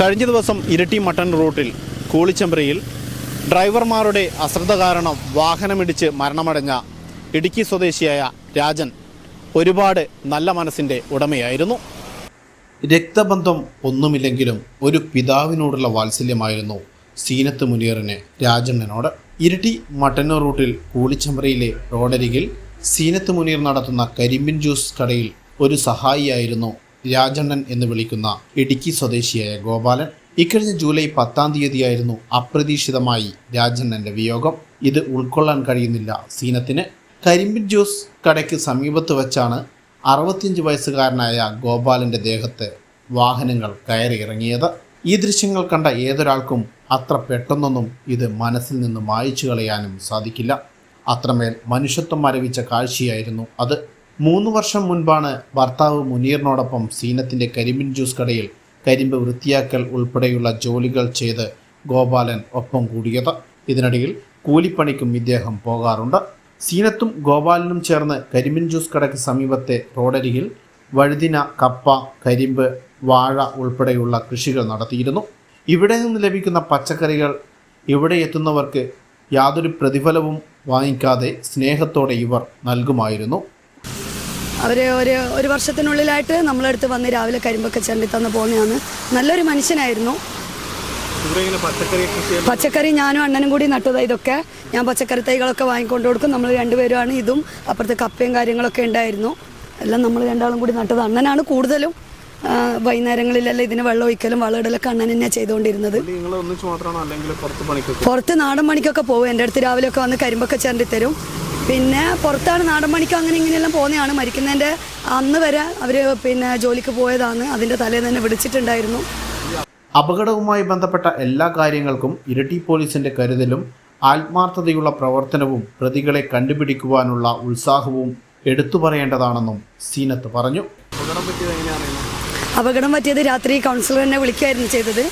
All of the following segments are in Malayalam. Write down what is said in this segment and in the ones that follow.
കഴിഞ്ഞ ദിവസം ഇരട്ടി മട്ടൺ റൂട്ടിൽ കൂളിച്ചമ്പ്രയിൽ ഡ്രൈവർമാരുടെ അശ്രദ്ധ കാരണം വാഹനമിടിച്ച് മരണമടഞ്ഞ ഇടുക്കി സ്വദേശിയായ രാജൻ ഒരുപാട് നല്ല മനസ്സിന്റെ ഉടമയായിരുന്നു. രക്തബന്ധം ഒന്നുമില്ലെങ്കിലും ഒരു പിതാവിനോടുള്ള വാത്സല്യമായിരുന്നു സീനത്ത് മുനിയറിന് രാജണ്ണനോട്. ഇരട്ടി മട്ടന്നൂർ റൂട്ടിൽ കൂളിച്ചമ്പ്രയിലെ റോഡരികിൽ സീനത്ത് മുനീർ നടത്തുന്ന കരിമ്പിൻ ജ്യൂസ് കടയിൽ ഒരു സഹായിയായിരുന്നു രാജണ്ണൻ എന്ന് വിളിക്കുന്ന ഇടുക്കി സ്വദേശിയായ ഗോപാലൻ ഇക്കഴിഞ്ഞ ജൂലൈ പത്താം തീയതിയായിരുന്നു അപ്രതീക്ഷിതമായി രാജണ്ണന്റെ വിയോഗം. ഇത് ഉൾക്കൊള്ളാൻ കഴിയുന്നില്ല. സീനത്തിന് കരിമ്പിൻ ജ്യൂസ് കടയ്ക്ക് സമീപത്ത് വെച്ചാണ് അറുപത്തിയഞ്ച് വയസ്സുകാരനായ ഗോപാലന്റെ ദേഹത്ത് വാഹനങ്ങൾ കയറിയിറങ്ങിയത്. ഈ ദൃശ്യങ്ങൾ കണ്ട ഏതൊരാൾക്കും അത്ര പെട്ടെന്നൊന്നും ഇത് മനസ്സിൽ നിന്ന് മായച്ചു കളയാനും സാധിക്കില്ല. അത്രമേൽ മനുഷ്യത്വം മരവിച്ച കാഴ്ചയായിരുന്നു അത്. മൂന്ന് വർഷം മുൻപാണ് ഭർത്താവ് മുനീറിനോടൊപ്പം സീനത്തിന്റെ കരിമ്പിൻ ജ്യൂസ് കടയിൽ കരിമ്പ് വൃത്തിയാക്കൽ ഉൾപ്പെടെയുള്ള ജോലികൾ ചെയ്ത് ഗോപാലൻ ഒപ്പം കൂടിയത്. ഇതിനിടയിൽ കൂലിപ്പണിക്കും ഇദ്ദേഹം പോകാറുണ്ട്. സീനത്തും ഗോപാലനും ചേർന്ന് കരിമ്പിൻ ജ്യൂസ് കടയ്ക്ക് സമീപത്തെ റോഡരികിൽ വഴുതിന കപ്പ കരിമ്പ് വാഴ ഉൾപ്പെടെയുള്ള കൃഷികൾ നടത്തിയിരുന്നു. ഇവിടെ നിന്ന് ലഭിക്കുന്ന പച്ചക്കറികൾ ഇവിടെ എത്തുന്നവർക്ക് യാതൊരു പ്രതിഫലവും വാങ്ങിക്കാതെ സ്നേഹത്തോടെ ഇവർ നൽകുമായിരുന്നു. അവർ ഒരു ഒരു വർഷത്തിനുള്ളിലായിട്ട് നമ്മളടുത്ത് വന്ന് രാവിലെ കരിമ്പൊക്കെ ചണ്ടി തന്ന് പോകുന്നതാണ് നല്ലൊരു മനുഷ്യനായിരുന്നു. പച്ചക്കറി ഞാനും അണ്ണനും കൂടി നട്ടതാ ഇതൊക്കെ. ഞാൻ പച്ചക്കറി തൈകളൊക്കെ വാങ്ങിക്കൊണ്ട് കൊടുക്കും. നമ്മൾ രണ്ടുപേരുമാണ് ഇതും. അപ്പുറത്തെ കപ്പയും കാര്യങ്ങളൊക്കെ ഉണ്ടായിരുന്നു. എല്ലാം നമ്മൾ രണ്ടാളും കൂടി നട്ടത്. അണ്ണനാണ് കൂടുതലും വൈകുന്നേരങ്ങളിലെല്ലാം ഇതിന് വെള്ളം ഒഴിക്കലും വളമിടലൊക്കെ അണ്ണൻ തന്നെയാണ് ചെയ്തുകൊണ്ടിരുന്നത്. പുറത്ത് നാടൻ പണിക്കൊക്കെ പോകും എന്റെ അടുത്ത് രാവിലെയൊക്കെ വന്ന് കരിമ്പൊക്കെ ചിരണ്ടി തരും. പിന്നെ പുറത്താണ് നാടൻ പണിക്ക് അങ്ങനെ ഇങ്ങനെയെല്ലാം പോകുന്നതാണ്. മരിക്കുന്നതിന്റെ അന്ന് വരെ അവർ പിന്നെ ജോലിക്ക് പോയതാണ്. അതിന്റെ തലേന്ന് തന്നെ വിളിച്ചിട്ടുണ്ടായിരുന്നു. അപകടവുമായി ബന്ധപ്പെട്ട എല്ലാ കാര്യങ്ങൾക്കും ഇരട്ടി പോലീസിന്റെ കരുതലും ആത്മാർത്ഥതയുള്ള പ്രവർത്തനവും പ്രതികളെ കണ്ടുപിടിക്കുവാനുള്ള ഉത്സാഹവും എടുത്തു പറയേണ്ടതാണെന്നും സീനത്ത് പറഞ്ഞു. അപകടം പറ്റിയത് രാത്രി കൗൺസിലർ എന്നെ വിളിക്കുകയായിരുന്നു ചെയ്തത്.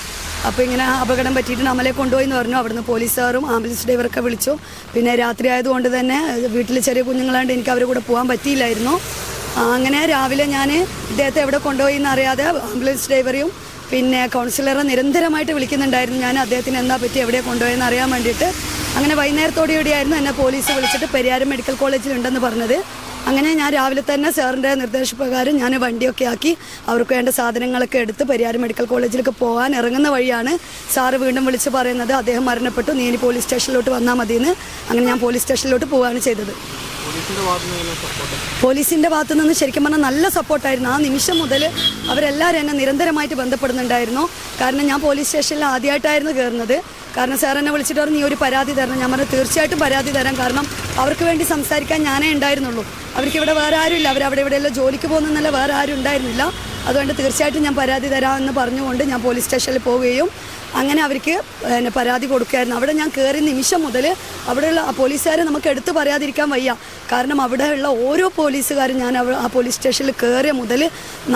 അപ്പോൾ ഇങ്ങനെ അപകടം പറ്റിയിട്ട് നമ്മളെ കൊണ്ടുപോയി എന്ന് പറഞ്ഞു. അവിടുന്ന് പോലീസുകാരും ആംബുലൻസ് ഡ്രൈവറൊക്കെ വിളിച്ചു. പിന്നെ രാത്രി ആയതുകൊണ്ട് തന്നെ വീട്ടിൽ ചെറിയ കുഞ്ഞുങ്ങളാണ്ട് എനിക്ക് അവരുടെ കൂടെ പോകാൻ പറ്റിയില്ലായിരുന്നു. അങ്ങനെ രാവിലെ ഞാൻ ഇദ്ദേഹത്തെ എവിടെ കൊണ്ടുപോയി എന്നറിയാതെ ആംബുലൻസ് ഡ്രൈവറെയും പിന്നെ കൗൺസിലറെ നിരന്തരമായിട്ട് വിളിക്കുന്നുണ്ടായിരുന്നു. ഞാൻ അദ്ദേഹത്തിന് എന്താ പറ്റി എവിടെ കൊണ്ടുപോയെന്ന് അറിയാൻ വേണ്ടിയിട്ട്. അങ്ങനെ വൈകുന്നേരത്തോടെയോടെയായിരുന്നു എന്നെ പോലീസ് വിളിച്ചിട്ട് പെരിയാരം മെഡിക്കൽ കോളേജിൽ ഉണ്ടെന്ന് പറഞ്ഞത്. അങ്ങനെ ഞാൻ രാവിലെ തന്നെ സാറിന്റെ നിർദ്ദേശപ്രകാരം ഞാൻ വണ്ടിയൊക്കെ ആക്കി അവർക്ക് വേണ്ട സാധനങ്ങളൊക്കെ എടുത്ത് പരിയാരം മെഡിക്കൽ കോളേജിലേക്ക് പോകാൻ ഇറങ്ങുന്ന വഴിയാണ് സാറ് വീണ്ടും വിളിച്ച് പറയുന്നത്. അദ്ദേഹം മരണപ്പെട്ടു. നീ ഇനി പോലീസ് സ്റ്റേഷനിലോട്ട് വന്നാൽ മതിയെന്ന്. അങ്ങനെ ഞാൻ പോലീസ് സ്റ്റേഷനിലോട്ട് പോവുകയാണ് ചെയ്തത്. പോലീസിന്റെ ഭാഗത്തു നിന്ന് ശരിക്കും പറഞ്ഞാൽ നല്ല സപ്പോർട്ടായിരുന്നു ആ നിമിഷം മുതൽ അവരെല്ലാവരും എന്നെ നിരന്തരമായിട്ട് ബന്ധപ്പെടുന്നുണ്ടായിരുന്നു. കാരണം ഞാൻ പോലീസ് സ്റ്റേഷനിൽ ആദ്യമായിട്ടായിരുന്നു കയറുന്നത്. കാരണം സാർ എന്നെ വിളിച്ചിട്ട് പറഞ്ഞു നീ ഒരു പരാതി തരണം. ഞാൻ പറഞ്ഞു തീർച്ചയായിട്ടും പരാതി തരാം. കാരണം അവർക്ക് വേണ്ടി സംസാരിക്കാൻ ഞാനേ ഉണ്ടായിരുന്നുള്ളൂ. അവർക്ക് ഇവിടെ വേറെ ആരുമില്ല. അവർ അവിടെ ഇവിടെയെല്ലാം ജോലിക്ക് പോകുന്നല്ല വേറെ ആരും ഉണ്ടായിരുന്നില്ല. അതുകൊണ്ട് തീർച്ചയായിട്ടും ഞാൻ പരാതി തരാമെന്ന് പറഞ്ഞുകൊണ്ട് ഞാൻ പോലീസ് സ്റ്റേഷനിൽ പോവുകയും അങ്ങനെ അവർക്ക് പരാതി കൊടുക്കുകയായിരുന്നു. അവിടെ ഞാൻ കയറിയ നിമിഷം മുതൽ അവിടെയുള്ള പോലീസുകാരെ നമുക്ക് എടുത്ത് പറയാതിരിക്കാൻ വയ്യ. കാരണം അവിടെയുള്ള ഓരോ പോലീസുകാരും ഞാൻ ആ പോലീസ് സ്റ്റേഷനിൽ കയറിയ മുതൽ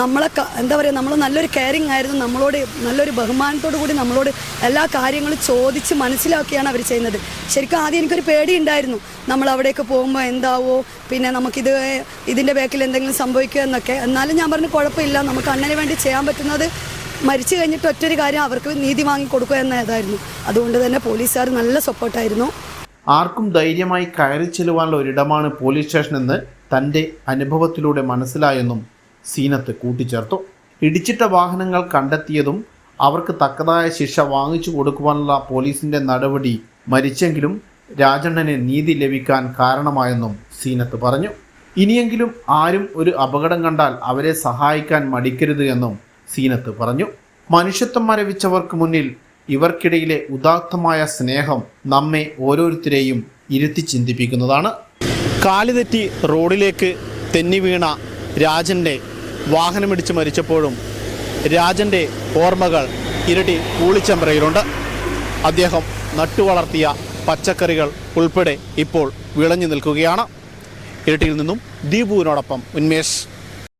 നമ്മളെ എന്താ പറയുക നമ്മൾ നല്ലൊരു കെയറിങ് ആയിരുന്നു നമ്മളോട് നല്ലൊരു ബഹുമാനത്തോടു കൂടി നമ്മളോട് എല്ലാ കാര്യങ്ങളും ചോദിച്ച് മനസ്സിലാക്കിയാണ് അവർ ചെയ്യുന്നത്. ശരിക്കും ആദ്യം എനിക്കൊരു പേടിയുണ്ടായിരുന്നു. നമ്മൾ അവിടേക്ക് പോകുമ്പോൾ എന്താവോ പിന്നെ നമുക്കിത് ഇതിന്റെ ബാക്കിൽ എന്തെങ്കിലും സംഭവിക്കുമോ എന്നൊക്കെ. എന്നാലും ഞാൻ പറഞ്ഞു കുഴപ്പമില്ല നമുക്ക് അണ്ണന് വേണ്ടി ചെയ്യാൻ പറ്റുന്നത് മരിച്ചു കഴിഞ്ഞിട്ട് ഒറ്റൊരു കാര്യം അവർക്ക് നീതി വാങ്ങി കൊടുക്കുക എന്നതായിരുന്നു. അതുകൊണ്ട് തന്നെ പോലീസുകാർ നല്ല സപ്പോർട്ടായിരുന്നു ആർക്കും ധൈര്യമായി കയറി ചെല്ലുവാനുള്ള ഒരിടമാണ് പോലീസ് സ്റ്റേഷൻ എന്ന് തന്റെ അനുഭവത്തിലൂടെ മനസ്സിലായെന്നും സീനത്ത് കൂട്ടിച്ചേർത്തു. ഇടിച്ചിട്ട വാഹനങ്ങൾ കണ്ടെത്തിയതും അവർക്ക് തക്കതായ ശിക്ഷ വാങ്ങിച്ചു കൊടുക്കുവാനുള്ള പോലീസിന്റെ നടപടി മരിച്ചെങ്കിലും രാജണ്ണന് നീതി ലഭിക്കാൻ കാരണമായെന്നും സീനത്ത് പറഞ്ഞു. ഇനിയെങ്കിലും ആരും ഒരു അപകടം കണ്ടാൽ അവരെ സഹായിക്കാൻ മടിക്കരുത് എന്നും സീനത്ത് പറഞ്ഞു. മനുഷ്യത്വം മരവിച്ചവർക്ക് മുന്നിൽ ഇവർക്കിടയിലെ ഉദാത്തമായ സ്നേഹം നമ്മെ ഓരോരുത്തരെയും ഇരുത്തി ചിന്തിപ്പിക്കുന്നതാണ്. കാലുതെറ്റി റോഡിലേക്ക് തെന്നി വീണ രാജന്റെ വാഹനമിടിച്ച് മരിച്ചപ്പോഴും രാജന്റെ ഓർമ്മകൾ ഇരട്ടി കൂളിച്ചമ്പ്രയിലുണ്ട് അദ്ദേഹം നട്ടുവളർത്തിയ പച്ചക്കറികൾ ഉൾപ്പെടെ ഇപ്പോൾ വിളഞ്ഞു നിൽക്കുകയാണ്. ഇരട്ടിയിൽ നിന്നും ദീപുവിനോടൊപ്പം ഉന്മേഷ്.